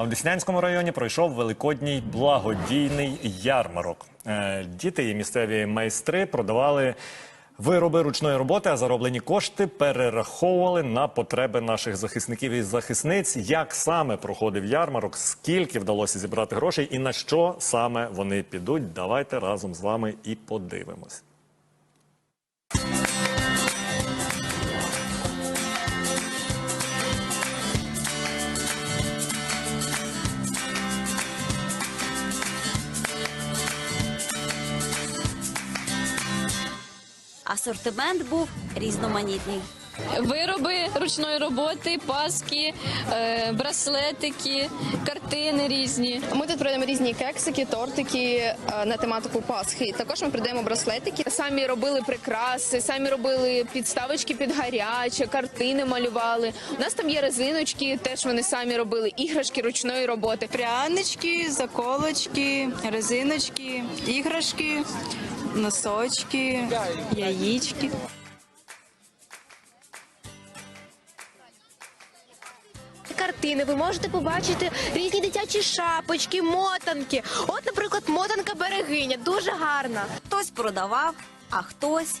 А в Деснянському районі пройшов великодній благодійний ярмарок. Е, Діти і місцеві майстри продавали вироби ручної роботи, а зароблені кошти перераховували на потреби наших захисників і захисниць. Як саме проходив ярмарок, скільки вдалося зібрати грошей і на що саме вони підуть? Давайте разом з вами і подивимось. Асортимент був різноманітний. Вироби ручної роботи, паски, е, браслетики, картини різні. Ми тут продаємо різні кексики, тортики е, на тематику Пасхи. Також ми продаємо браслетики. Самі робили прикраси, самі робили підставочки під гаряче, картини малювали. У нас там є резиночки, теж вони самі робили, іграшки ручної роботи. прянички, заколочки, резиночки, іграшки, носочки, яєчки. картини. Ви можете побачити різні дитячі шапочки, мотанки. От, наприклад, мотанка берегиня, дуже гарна. Хтось продавав, а хтось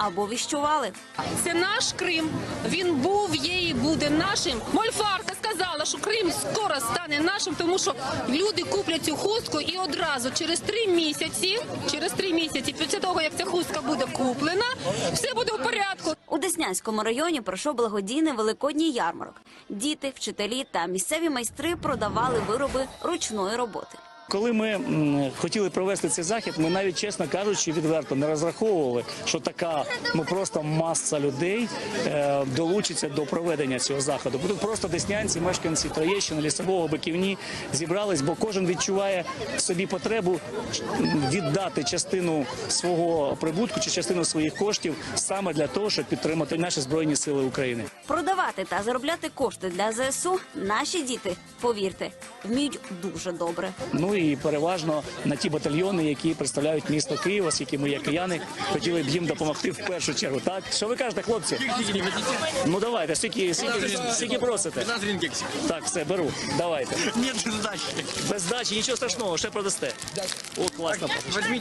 або віщували. Це наш Крим. Він був, є і буде нашим. Мольфарка сказала, що Крим скоро стане нашим, тому що люди куплять цю хустку і одразу через три місяці, через три місяці, після того як ця хустка буде куплена, все буде в порядку. У Деснянському районі пройшов благодійний великодній ярмарок. Діти, вчителі та місцеві майстри продавали вироби ручної роботи. Коли ми хотіли провести цей захід, ми навіть чесно кажучи, відверто не розраховували, що така ну просто маса людей е, долучиться до проведення цього заходу. Бо Тут просто деснянці, мешканці Троєщини, лісового биківні зібрались, бо кожен відчуває в собі потребу віддати частину свого прибутку чи частину своїх коштів саме для того, щоб підтримати наші збройні сили України. Продавати та заробляти кошти для ЗСУ наші діти, повірте, вміють дуже добре. Ну і переважно на ті батальйони, які представляють місто Києва, оскільки ми є кияни, хотіли б їм допомогти в першу чергу. Так що ви кажете, хлопці? Ну давайте, скільки, скільки, скільки просите? Так, все беру. Давайте. Нет задачи. Без здачі, нічого страшного, ще продасте. О, класно.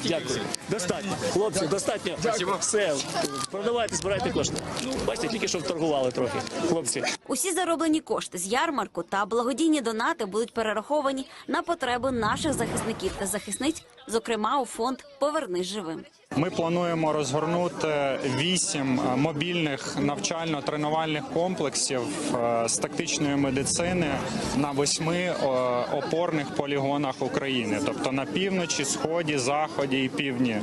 Дякую. Достатньо. Хлопці, достатньо. Все, продавайте, збирайте кошти. Бачите, тільки що вторгували трохи. Хлопці. Усі зароблені кошти з ярмарку та благодійні донати будуть перераховані на потреби наших захисників та захисниць, зокрема у фонд Повернись живим. Ми плануємо розгорнути вісім е, мобільних навчально-тренувальних комплексів е, з тактичної медицини на восьми е, опорних полігонах України, тобто на півночі, сході, заході і півдні,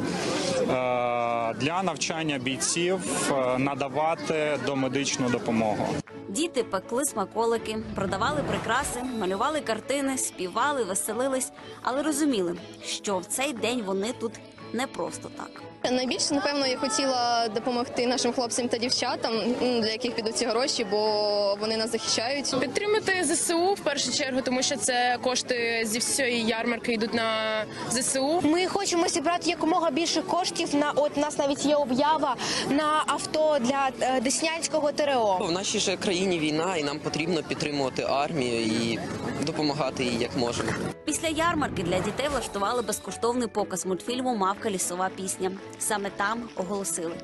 для навчання бійців надавати домедичну допомогу. Діти пекли смаколики, продавали прикраси, малювали картини, співали, веселились, але розуміли, що в цей день вони тут не просто так. Найбільше, напевно, я хотіла допомогти нашим хлопцям та дівчатам, для яких підуть ці гроші, бо вони нас захищають. Підтримати ЗСУ в першу чергу, тому що це кошти зі всієї ярмарки йдуть на ЗСУ. Ми хочемо зібрати якомога більше коштів на от у нас навіть є об'ява на авто для е, Деснянського ТРО. В нашій же країні війна, і нам потрібно підтримувати армію і допомагати їй як можемо. Після ярмарки для дітей влаштували безкоштовний показ мультфільму Мавка лісова пісня. Саме там оголосили.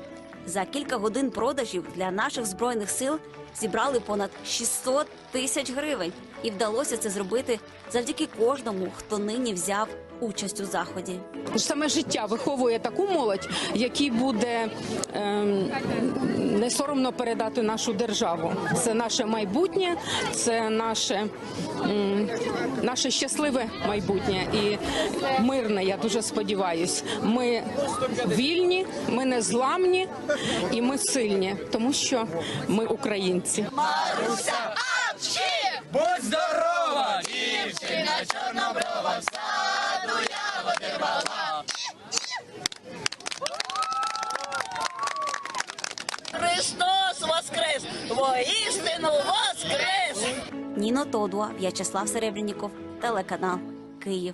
За кілька годин продажів для наших збройних сил зібрали понад 600 тисяч гривень, і вдалося це зробити завдяки кожному, хто нині взяв участь у заході. Саме життя виховує таку молодь, якій буде ем, не соромно передати нашу державу. Це наше майбутнє, це наше, наше щасливе майбутнє і мирне. Я дуже сподіваюсь. Ми вільні, ми незламні і ми сильні, тому що ми українці. Будь здорова! Воістину воскрес! Ніно Тодуа, В'ячеслав Серебряніков, телеканал Київ.